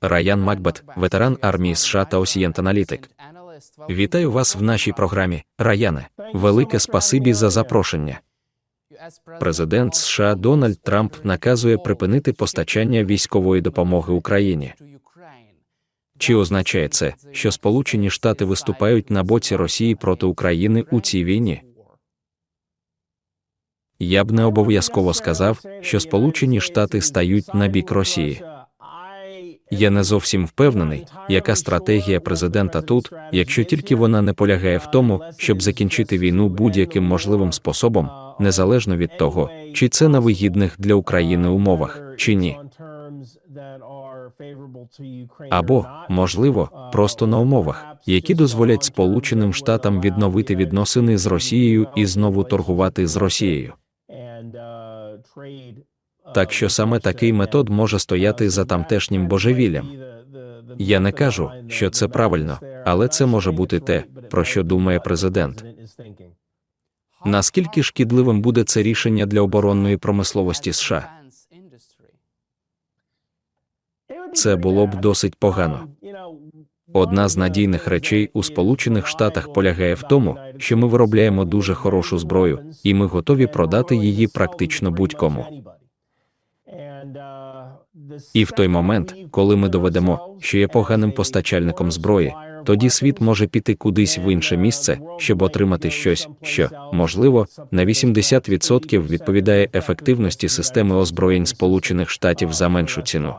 Раян Макбет, ветеран армії США та осієнт-аналітик. Вітаю вас в нашій програмі, Раяне. Велике спасибі за запрошення. Президент США Дональд Трамп наказує припинити постачання військової допомоги Україні. Чи означає це, що Сполучені Штати виступають на боці Росії проти України у цій війні? Я б не обов'язково сказав, що Сполучені Штати стають на бік Росії. Я не зовсім впевнений, яка стратегія президента тут, якщо тільки вона не полягає в тому, щоб закінчити війну будь-яким можливим способом, незалежно від того, чи це на вигідних для України умовах, чи ні. Або, можливо, просто на умовах, які дозволять Сполученим Штатам відновити відносини з Росією і знову торгувати з Росією. Так що саме такий метод може стояти за тамтешнім божевіллям. Я не кажу, що це правильно, але це може бути те, про що думає президент. Наскільки шкідливим буде це рішення для оборонної промисловості США? Це було б досить погано. Одна з надійних речей у Сполучених Штатах полягає в тому, що ми виробляємо дуже хорошу зброю, і ми готові продати її практично будь-кому. І в той момент, коли ми доведемо, що є поганим постачальником зброї, тоді світ може піти кудись в інше місце, щоб отримати щось, що, можливо, на 80% відповідає ефективності системи озброєнь Сполучених Штатів за меншу ціну.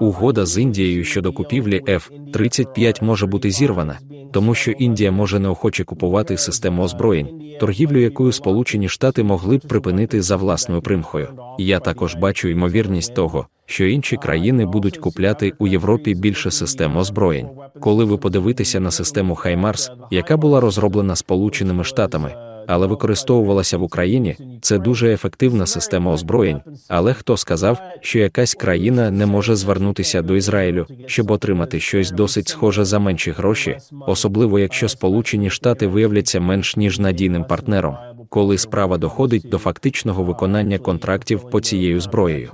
Угода з Індією щодо купівлі F-35 може бути зірвана, тому що Індія може неохоче купувати систему озброєнь, торгівлю якою Сполучені Штати могли б припинити за власною примхою. Я також бачу ймовірність того, що інші країни будуть купляти у Європі більше систем озброєнь. Коли ви подивитеся на систему Хаймарс, яка була розроблена Сполученими Штатами але використовувалася в Україні. Це дуже ефективна система озброєнь. Але хто сказав, що якась країна не може звернутися до Ізраїлю, щоб отримати щось досить схоже за менші гроші, особливо якщо Сполучені Штати виявляться менш ніж надійним партнером, коли справа доходить до фактичного виконання контрактів по цією зброєю.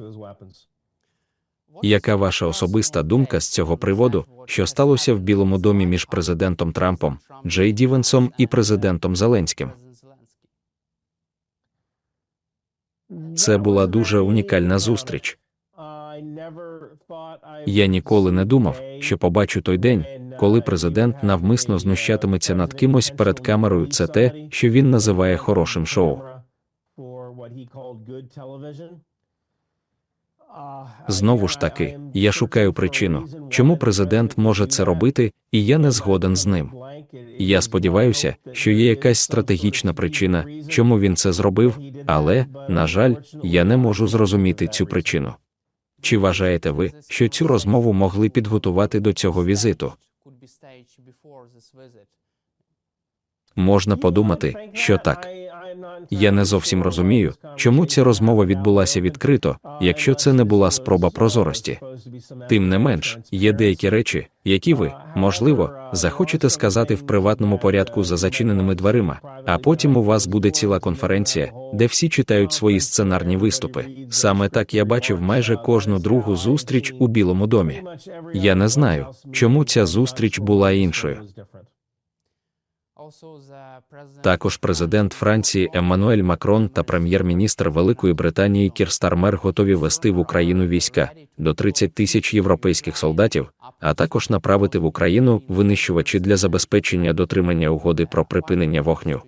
Яка ваша особиста думка з цього приводу, що сталося в Білому домі між президентом Трампом, Джей Дівенсом і президентом Зеленським? Це була дуже унікальна зустріч. Я ніколи не думав, що побачу той день, коли президент навмисно знущатиметься над кимось перед камерою. Це те, що він називає хорошим шоу. Знову ж таки, я шукаю причину, чому президент може це робити, і я не згоден з ним. Я сподіваюся, що є якась стратегічна причина, чому він це зробив, але, на жаль, я не можу зрозуміти цю причину. Чи вважаєте ви, що цю розмову могли підготувати до цього візиту? Можна подумати, що так. Я не зовсім розумію, чому ця розмова відбулася відкрито, якщо це не була спроба прозорості. Тим не менш, є деякі речі, які ви, можливо, захочете сказати в приватному порядку за зачиненими дверима, а потім у вас буде ціла конференція, де всі читають свої сценарні виступи. Саме так я бачив майже кожну другу зустріч у Білому домі. Я не знаю, чому ця зустріч була іншою. Також президент Франції Еммануель Макрон та прем'єр-міністр Великої Британії Кір Стармер готові вести в Україну війська до 30 тисяч європейських солдатів, а також направити в Україну винищувачі для забезпечення дотримання угоди про припинення вогню.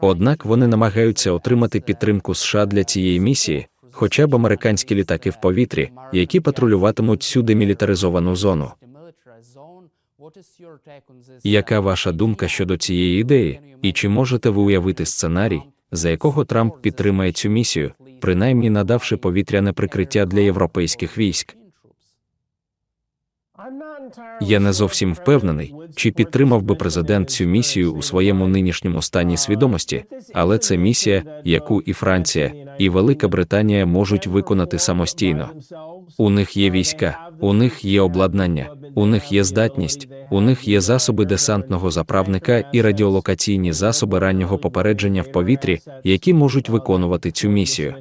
Однак вони намагаються отримати підтримку США для цієї місії, хоча б американські літаки в повітрі, які патрулюватимуть цю демілітаризовану зону. Яка ваша думка щодо цієї ідеї, і чи можете ви уявити сценарій, за якого Трамп підтримає цю місію, принаймні надавши повітряне прикриття для європейських військ? Я не зовсім впевнений, чи підтримав би президент цю місію у своєму нинішньому стані свідомості, але це місія, яку і Франція, і Велика Британія можуть виконати самостійно. У них є війська, у них є обладнання, у них є здатність, у них є засоби десантного заправника і радіолокаційні засоби раннього попередження в повітрі, які можуть виконувати цю місію.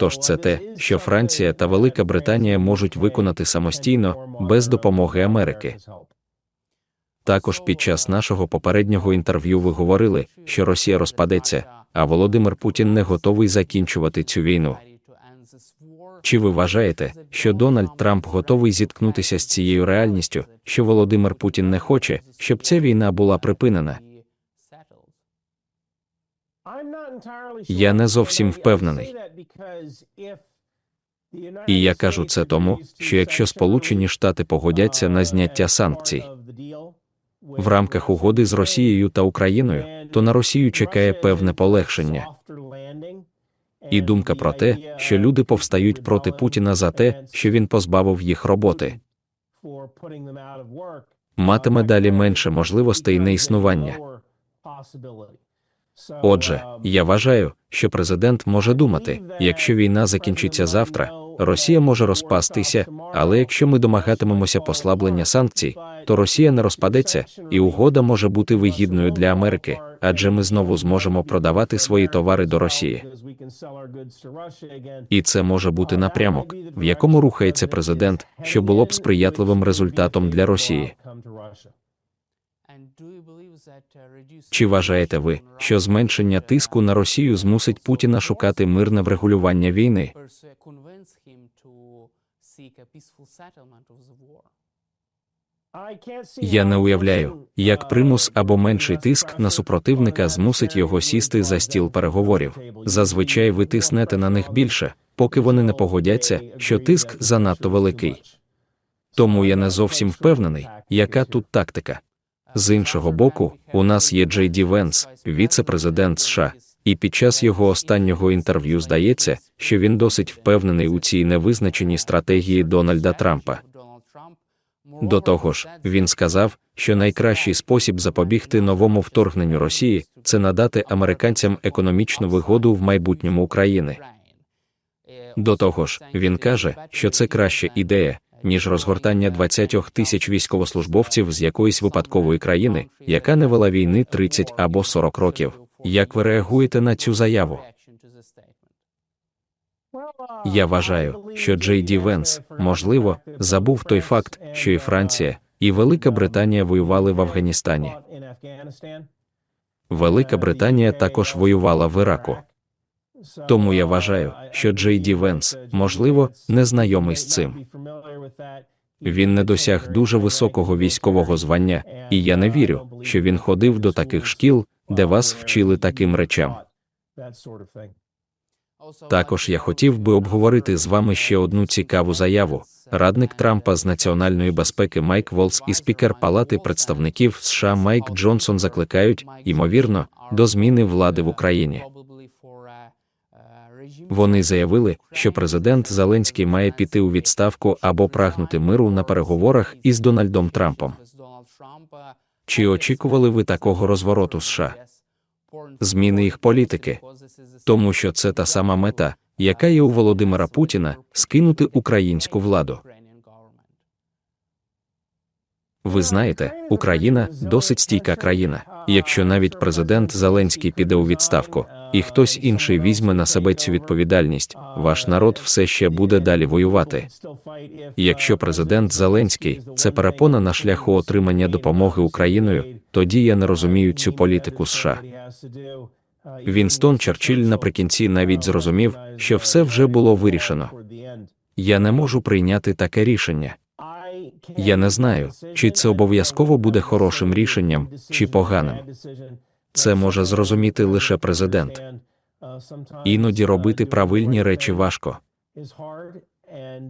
Тож це те, що Франція та Велика Британія можуть виконати самостійно без допомоги Америки. Також під час нашого попереднього інтерв'ю ви говорили, що Росія розпадеться, а Володимир Путін не готовий закінчувати цю війну. Чи ви вважаєте, що Дональд Трамп готовий зіткнутися з цією реальністю, що Володимир Путін не хоче, щоб ця війна була припинена? Я не зовсім впевнений. І я кажу це тому, що якщо Сполучені Штати погодяться на зняття санкцій в рамках угоди з Росією та Україною, то на Росію чекає певне полегшення. І думка про те, що люди повстають проти Путіна за те, що він позбавив їх роботи, матиме далі менше можливостей на існування. Отже, я вважаю, що президент може думати, якщо війна закінчиться завтра, Росія може розпастися, але якщо ми домагатимемося послаблення санкцій, то Росія не розпадеться, і угода може бути вигідною для Америки, адже ми знову зможемо продавати свої товари до Росії. І це може бути напрямок, в якому рухається президент, що було б сприятливим результатом для Росії. Чи вважаєте ви, що зменшення тиску на Росію змусить Путіна шукати мирне врегулювання війни? Я не уявляю, як примус або менший тиск на супротивника змусить його сісти за стіл переговорів. Зазвичай ви тиснете на них більше, поки вони не погодяться, що тиск занадто великий. Тому я не зовсім впевнений, яка тут тактика. З іншого боку, у нас є Джей Ді Венс, віце-президент США, і під час його останнього інтерв'ю здається, що він досить впевнений у цій невизначеній стратегії Дональда Трампа. До того ж, він сказав, що найкращий спосіб запобігти новому вторгненню Росії це надати американцям економічну вигоду в майбутньому України. До того ж, він каже, що це краща ідея, ніж розгортання 20 тисяч військовослужбовців з якоїсь випадкової країни, яка не вела війни 30 або 40 років. Як ви реагуєте на цю заяву? Я вважаю, що Джей Ді Венс, можливо, забув той факт, що і Франція, і Велика Британія воювали в Афганістані. Велика Британія також воювала в Іраку. Тому я вважаю, що Джей Ді Венс, можливо, не знайомий з цим. Він не досяг дуже високого військового звання, і я не вірю, що він ходив до таких шкіл, де вас вчили таким речам. Також я хотів би обговорити з вами ще одну цікаву заяву. Радник Трампа з національної безпеки Майк Волс і спікер Палати представників США Майк Джонсон закликають, ймовірно, до зміни влади в Україні. Вони заявили, що президент Зеленський має піти у відставку або прагнути миру на переговорах із Дональдом Трампом. Чи очікували ви такого розвороту США? Зміни їх політики, тому що це та сама мета, яка є у Володимира Путіна скинути українську владу. Ви знаєте, Україна досить стійка країна. Якщо навіть президент Зеленський піде у відставку, і хтось інший візьме на себе цю відповідальність, ваш народ все ще буде далі воювати. Якщо президент Зеленський це перепона на шляху отримання допомоги Україною, тоді я не розумію цю політику США. Вінстон Черчилль наприкінці навіть зрозумів, що все вже було вирішено. Я не можу прийняти таке рішення. Я не знаю, чи це обов'язково буде хорошим рішенням, чи поганим. Це може зрозуміти лише президент. Іноді робити правильні речі важко.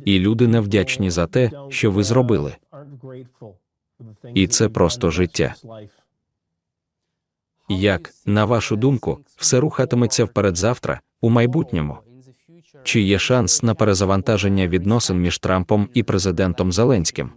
І люди невдячні за те, що ви зробили. І це просто життя. Як, на вашу думку, все рухатиметься вперед завтра, у майбутньому? Чи є шанс на перезавантаження відносин між Трампом і президентом Зеленським?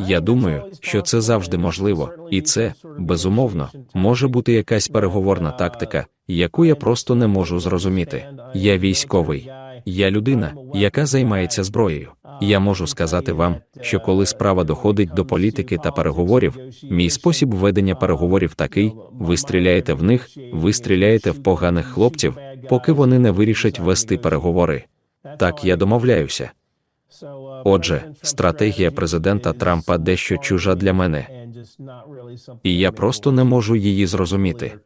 Я думаю, що це завжди можливо, і це, безумовно, може бути якась переговорна тактика, яку я просто не можу зрозуміти. Я військовий, я людина, яка займається зброєю. Я можу сказати вам, що коли справа доходить до політики та переговорів, мій спосіб ведення переговорів такий: ви стріляєте в них, ви стріляєте в поганих хлопців, поки вони не вирішать вести переговори. Так я домовляюся. Отже, стратегія президента Трампа дещо чужа для мене, І я просто не можу її зрозуміти.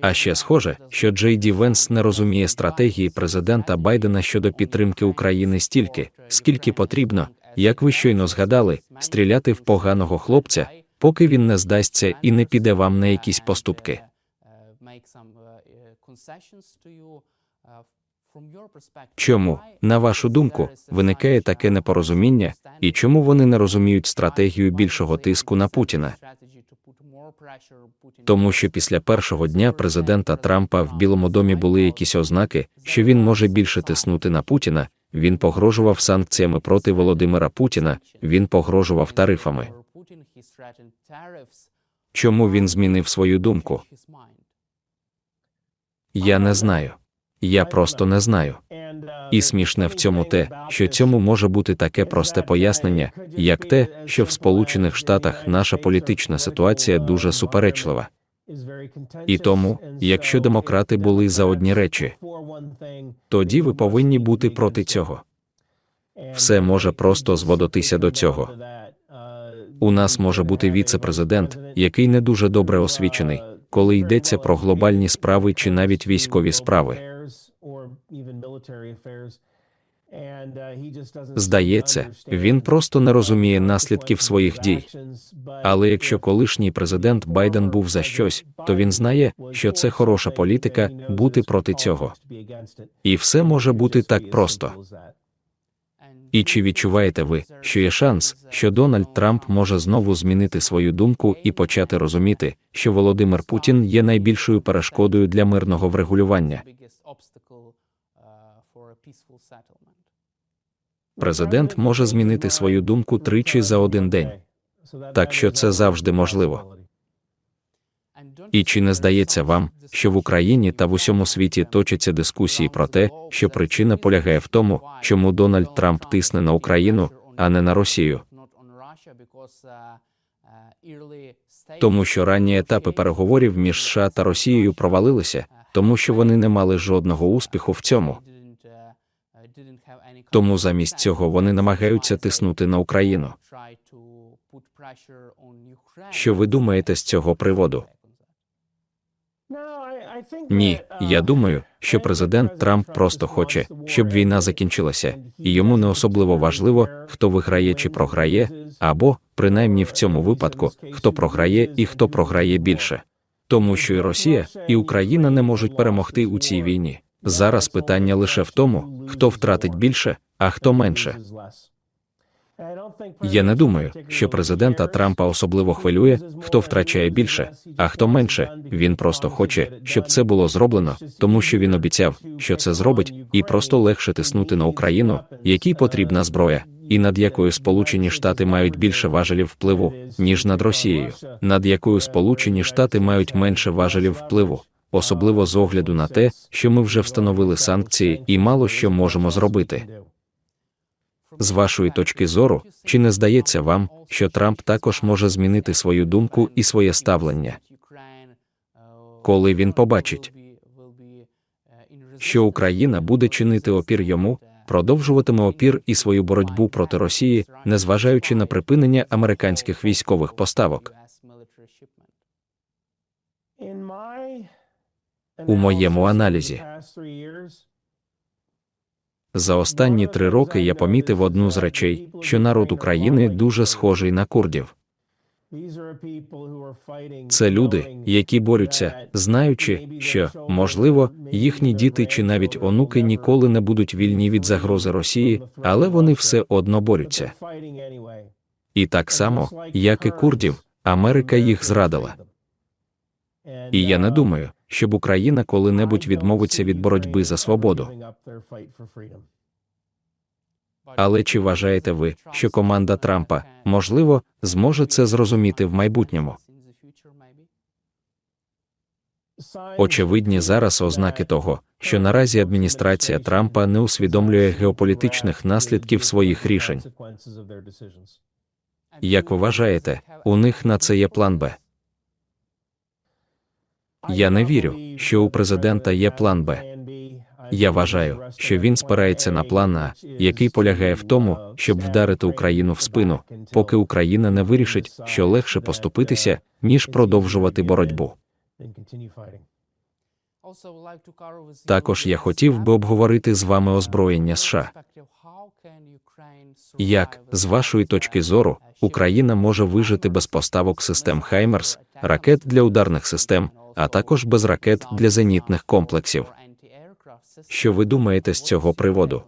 А ще схоже, що Джей Ді Венс не розуміє стратегії президента Байдена щодо підтримки України стільки, скільки потрібно, як ви щойно згадали, стріляти в поганого хлопця, поки він не здасться і не піде вам на якісь поступки. Чому, на вашу думку, виникає таке непорозуміння, і чому вони не розуміють стратегію більшого тиску на Путіна? Тому що після першого дня президента Трампа в Білому домі були якісь ознаки, що він може більше тиснути на Путіна. Він погрожував санкціями проти Володимира Путіна, він погрожував тарифами. Чому він змінив свою думку? Я не знаю. Я просто не знаю. І смішне в цьому те, що цьому може бути таке просте пояснення, як те, що в Сполучених Штатах наша політична ситуація дуже суперечлива. І тому, якщо демократи були за одні речі, тоді ви повинні бути проти цього. Все може просто зводитися до цього. У нас може бути віце-президент, який не дуже добре освічений, коли йдеться про глобальні справи чи навіть військові справи. Здається, він просто не розуміє наслідків своїх дій. Але якщо колишній президент Байден був за щось, то він знає, що це хороша політика бути проти цього. І все може бути так просто. І чи відчуваєте ви, що є шанс, що Дональд Трамп може знову змінити свою думку і почати розуміти, що Володимир Путін є найбільшою перешкодою для мирного врегулювання? Президент може змінити свою думку тричі за один день. Так що це завжди можливо. І чи не здається вам, що в Україні та в усьому світі точаться дискусії про те, що причина полягає в тому, чому Дональд Трамп тисне на Україну, а не на Росію? Тому що ранні етапи переговорів між США та Росією провалилися, тому що вони не мали жодного успіху в цьому. Тому замість цього вони намагаються тиснути на Україну. Що ви думаєте з цього приводу? Ні, я думаю, що президент Трамп просто хоче, щоб війна закінчилася, і йому не особливо важливо, хто виграє чи програє, або, принаймні в цьому випадку, хто програє і хто програє більше. Тому що і Росія, і Україна не можуть перемогти у цій війні. Зараз питання лише в тому, хто втратить більше, а хто менше. Я не думаю, що президента Трампа особливо хвилює, хто втрачає більше, а хто менше. Він просто хоче, щоб це було зроблено, тому що він обіцяв, що це зробить, і просто легше тиснути на Україну, якій потрібна зброя, і над якою Сполучені Штати мають більше важелів впливу, ніж над Росією, над якою Сполучені Штати мають менше важелів впливу. Особливо з огляду на те, що ми вже встановили санкції і мало що можемо зробити. З вашої точки зору, чи не здається вам, що Трамп також може змінити свою думку і своє ставлення, коли він побачить, що Україна буде чинити опір йому, продовжуватиме опір і свою боротьбу проти Росії, незважаючи на припинення американських військових поставок? У моєму аналізі За останні три роки я помітив одну з речей, що народ України дуже схожий на курдів. Це люди, які борються, знаючи, що, можливо, їхні діти чи навіть онуки ніколи не будуть вільні від загрози Росії, але вони все одно борються. І так само, як і курдів, Америка їх зрадила. І я не думаю, щоб Україна коли-небудь відмовиться від боротьби за свободу. Але чи вважаєте ви, що команда Трампа, можливо, зможе це зрозуміти в майбутньому? Очевидні зараз ознаки того, що наразі адміністрація Трампа не усвідомлює геополітичних наслідків своїх рішень. Як ви вважаєте, у них на це є план Б? Я не вірю, що у президента є план Б. Я вважаю, що він спирається на план А, який полягає в тому, щоб вдарити Україну в спину, поки Україна не вирішить, що легше поступитися, ніж продовжувати боротьбу. Також я хотів би обговорити з вами озброєння США. Як, з вашої точки зору, Україна може вижити без поставок систем Хаймерс, ракет для ударних систем, а також без ракет для зенітних комплексів? Що ви думаєте з цього приводу?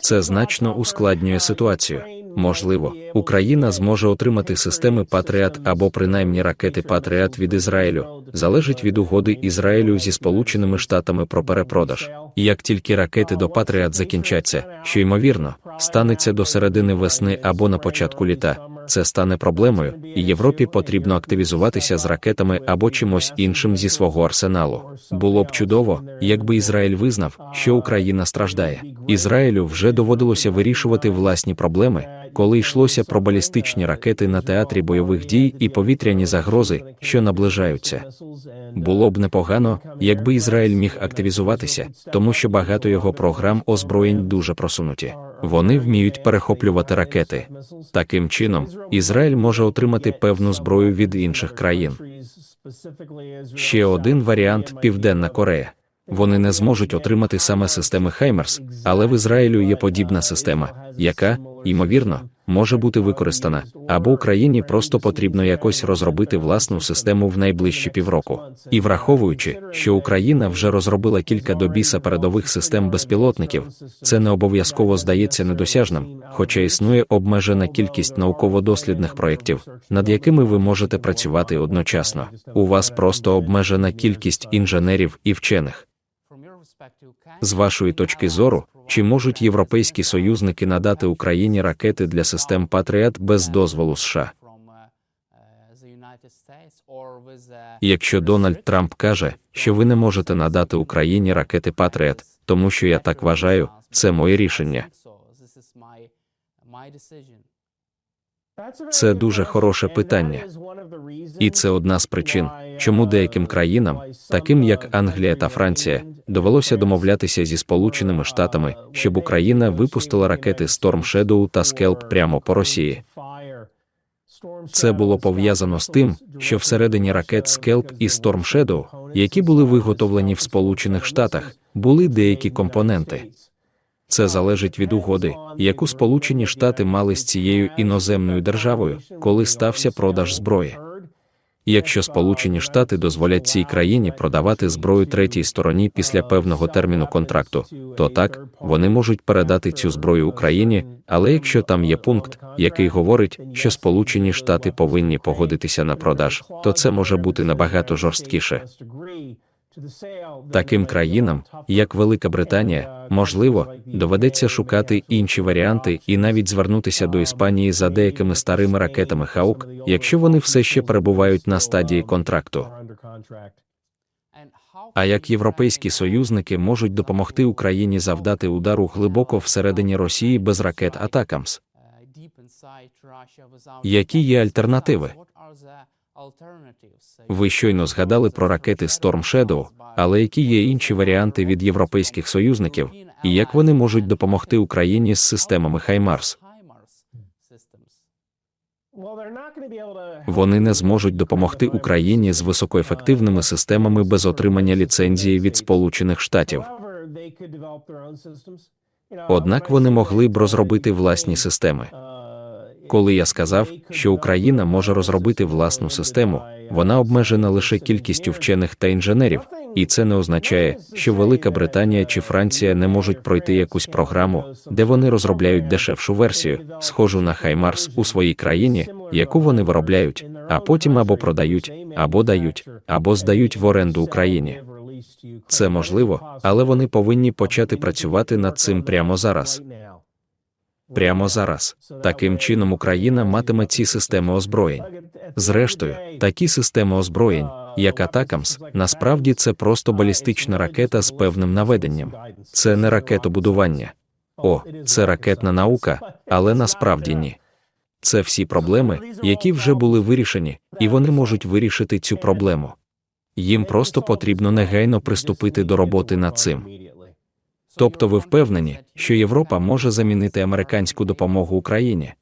Це значно ускладнює ситуацію. Можливо, Україна зможе отримати системи Патріат або принаймні ракети Патріат від Ізраїлю, залежить від угоди Ізраїлю зі Сполученими Штатами про перепродаж. І як тільки ракети до Патріат закінчаться, що ймовірно станеться до середини весни або на початку літа, це стане проблемою, і Європі потрібно активізуватися з ракетами або чимось іншим зі свого арсеналу. Було б чудово, якби Ізраїль визнав, що Україна страждає. Ізраїлю вже доводилося вирішувати власні проблеми, коли йшлося про балістичні ракети на театрі бойових дій і повітряні загрози, що наближаються. Було б непогано, якби Ізраїль міг активізуватися, тому що багато його програм озброєнь дуже просунуті. Вони вміють перехоплювати ракети. Таким чином, Ізраїль може отримати певну зброю від інших країн. Ще один варіант Південна Корея. Вони не зможуть отримати саме системи Хаймерс, але в Ізраїлю є подібна система, яка, ймовірно, може бути використана, або Україні просто потрібно якось розробити власну систему в найближчі півроку. І враховуючи, що Україна вже розробила кілька до біса передових систем безпілотників, це не обов'язково здається недосяжним, хоча існує обмежена кількість науково-дослідних проєктів, над якими ви можете працювати одночасно. У вас просто обмежена кількість інженерів і вчених. З вашої точки зору, чи можуть європейські союзники надати Україні ракети для систем Патріат без дозволу США? Якщо Дональд Трамп каже, що ви не можете надати Україні ракети Патріат, тому що я так вважаю, це моє рішення. Це дуже хороше питання. І це одна з причин, чому деяким країнам, таким як Англія та Франція, довелося домовлятися зі Сполученими Штатами, щоб Україна випустила ракети Storm Shadow та Scalp прямо по Росії. Це було пов'язано з тим, що всередині ракет Scalp і Storm Shadow, які були виготовлені в Сполучених Штатах, були деякі компоненти. Це залежить від угоди, яку Сполучені Штати мали з цією іноземною державою, коли стався продаж зброї. Якщо Сполучені Штати дозволять цій країні продавати зброю третій стороні після певного терміну контракту, то так вони можуть передати цю зброю Україні. Але якщо там є пункт, який говорить, що Сполучені Штати повинні погодитися на продаж, то це може бути набагато жорсткіше. Таким країнам, як Велика Британія, можливо, доведеться шукати інші варіанти і навіть звернутися до Іспанії за деякими старими ракетами Хаук, якщо вони все ще перебувають на стадії контракту. А як європейські союзники можуть допомогти Україні завдати удару глибоко всередині Росії без ракет Атакамс? Які є альтернативи? Ви щойно згадали про ракети Storm Shadow, але які є інші варіанти від європейських союзників, і як вони можуть допомогти Україні з системами Хаймарс? Вони не зможуть допомогти Україні з високоефективними системами без отримання ліцензії від Сполучених Штатів. Однак вони могли б розробити власні системи. Коли я сказав, що Україна може розробити власну систему, вона обмежена лише кількістю вчених та інженерів, і це не означає, що Велика Британія чи Франція не можуть пройти якусь програму, де вони розробляють дешевшу версію, схожу на Хаймарс у своїй країні, яку вони виробляють, а потім або продають, або дають, або здають в оренду Україні. Це можливо, але вони повинні почати працювати над цим прямо зараз. Прямо зараз. Таким чином Україна матиме ці системи озброєнь. Зрештою, такі системи озброєнь, як Атакамс, насправді це просто балістична ракета з певним наведенням. Це не ракетобудування. О, це ракетна наука, але насправді ні. Це всі проблеми, які вже були вирішені, і вони можуть вирішити цю проблему. Їм просто потрібно негайно приступити до роботи над цим. Тобто ви впевнені, що Європа може замінити американську допомогу Україні?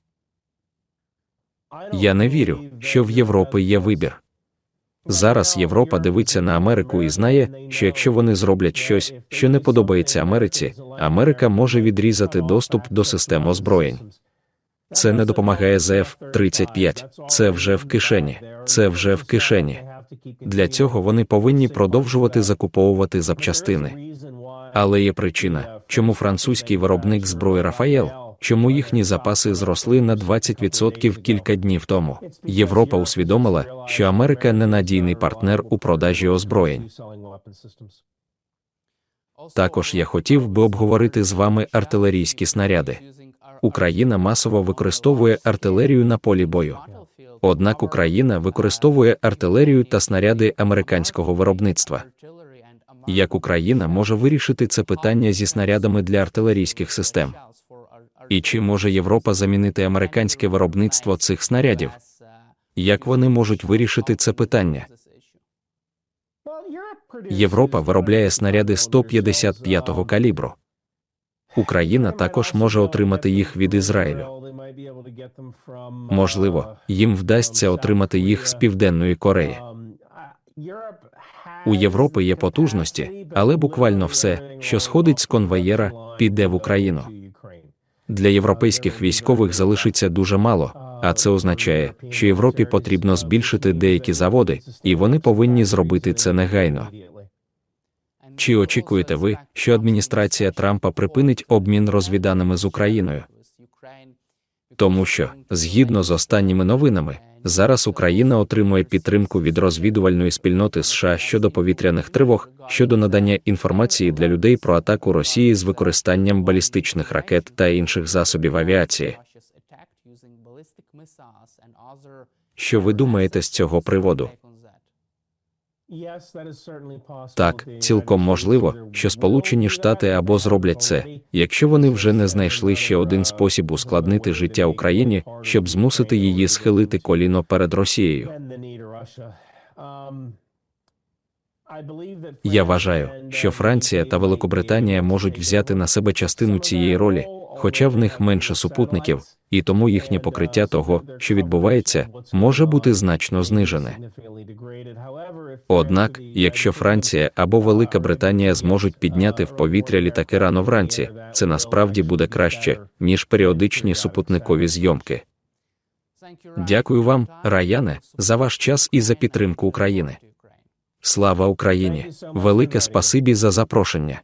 Я не вірю, що в Європі є вибір. Зараз Європа дивиться на Америку і знає, що якщо вони зроблять щось, що не подобається Америці, Америка може відрізати доступ до систем озброєнь. Це не допомагає ЗФ 35 Це вже в кишені. Це вже в кишені. Для цього вони повинні продовжувати закуповувати запчастини. Але є причина, чому французький виробник зброї Рафаєл, чому їхні запаси зросли на 20% кілька днів тому. Європа усвідомила, що Америка ненадійний партнер у продажі озброєнь. Також я хотів би обговорити з вами артилерійські снаряди. Україна масово використовує артилерію на полі бою. Однак Україна використовує артилерію та снаряди американського виробництва. Як Україна може вирішити це питання зі снарядами для артилерійських систем? І чи може Європа замінити американське виробництво цих снарядів? Як вони можуть вирішити це питання? Європа виробляє снаряди 155-го калібру. Україна також може отримати їх від Ізраїлю. Можливо, їм вдасться отримати їх з Південної Кореї. У Європи є потужності, але буквально все, що сходить з конвоєра, піде в Україну. Для європейських військових залишиться дуже мало, а це означає, що Європі потрібно збільшити деякі заводи, і вони повинні зробити це негайно. Чи очікуєте ви, що адміністрація Трампа припинить обмін розвіданими з Україною? Тому що, згідно з останніми новинами, зараз Україна отримує підтримку від розвідувальної спільноти США щодо повітряних тривог, щодо надання інформації для людей про атаку Росії з використанням балістичних ракет та інших засобів авіації. Що ви думаєте з цього приводу? Так, цілком можливо, що Сполучені Штати або зроблять це, якщо вони вже не знайшли ще один спосіб ускладнити життя Україні, щоб змусити її схилити коліно перед Росією. Я вважаю, що Франція та Великобританія можуть взяти на себе частину цієї ролі, хоча в них менше супутників, і тому їхнє покриття того, що відбувається, може бути значно знижене. Однак, якщо Франція або Велика Британія зможуть підняти в повітря літаки рано вранці, це насправді буде краще, ніж періодичні супутникові зйомки. Дякую вам, Раяне, за ваш час і за підтримку України. Слава Україні! Велике спасибі за запрошення.